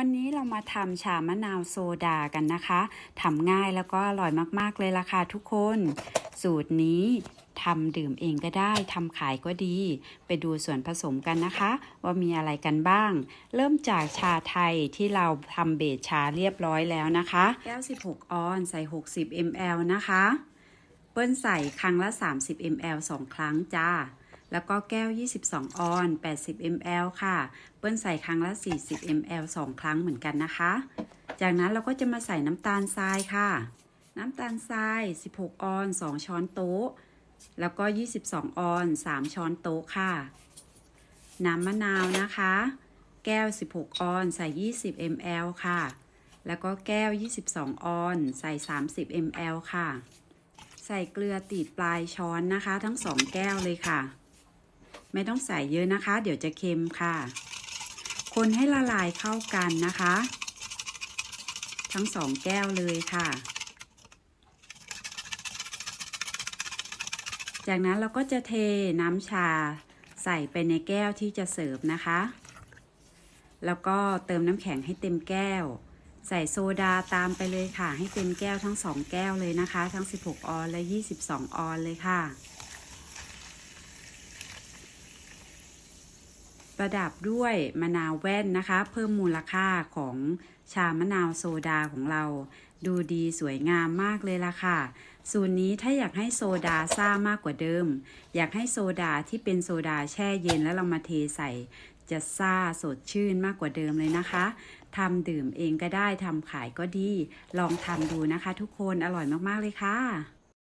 วันนี้เรามาทำชามะนาวโซดากันนะคะทำง่ายแล้วก็อร่อยมากๆเลยล่ะค่ะทุกคน สูตรนี้ทำดื่มเองก็ได้ทำขายก็ดี ไปดูส่วนผสมกันนะคะ ว่ามีอะไรกันบ้าง เริ่มจากชาไทยที่เราทำเบสชาเรียบร้อยแล้วนะคะแก้ว16 ออนใส่ 60 ml นะคะ เปิ้ลใส่ครั้งละ 30 ml 2 ครั้งจ้า แล้วก็แก้ว 22 ออน 80 ml ค่ะ เปิ้ลใส่ครั้งละ 40 ml 2 ครั้งเหมือนกันนะคะ จากนั้นเราก็จะมาใส่น้ำตาลทรายค่ะ น้ำตาลทราย 16 ออน 2 ช้อนโต๊ะ แล้วก็ 22 ออน 3 ช้อนโต๊ะค่ะ น้ำมะนาวนะคะ แก้ว 16 ออน ใส่ 20 ml ค่ะ แล้วก็แก้ว 22 ออน ใส่ 30 ml ค่ะ ใส่เกลือติดปลายช้อนนะคะ ทั้งสองแก้วเลยค่ะ ไม่ต้องใส่เยอะนะคะ เดี๋ยวจะเค็มค่ะ คนให้ละลายเข้ากันนะคะ ทั้งสองแก้วเลยค่ะ จากนั้นเราก็จะเทน้ำชาใส่ไปในแก้วที่จะเสิร์ฟนะคะ แล้วก็เติมน้ำแข็งให้เต็มแก้ว ใส่โซดาตามไปเลยค่ะ ให้เต็มแก้วทั้งสองแก้วเลยนะคะ ทั้ง 16 ออนและ 22 ออนเลยค่ะ ประดับด้วยมะนาวแว่นนะคะ เพิ่มมูลค่าของชามะนาวโซดาของเรา ดูดีสวยงามมากเลยล่ะค่ะ สูตรนี้ถ้าอยากให้โซดาซ่ามากกว่าเดิม อยากให้โซดาที่เป็นโซดาแช่เย็นแล้วเรามาเทใส่จะซ่าสดชื่นมากกว่าเดิมเลยนะคะทำดื่มเองก็ได้ทำขายก็ดี ลองทำดูนะคะทุกคนอร่อยมากๆเลยค่ะ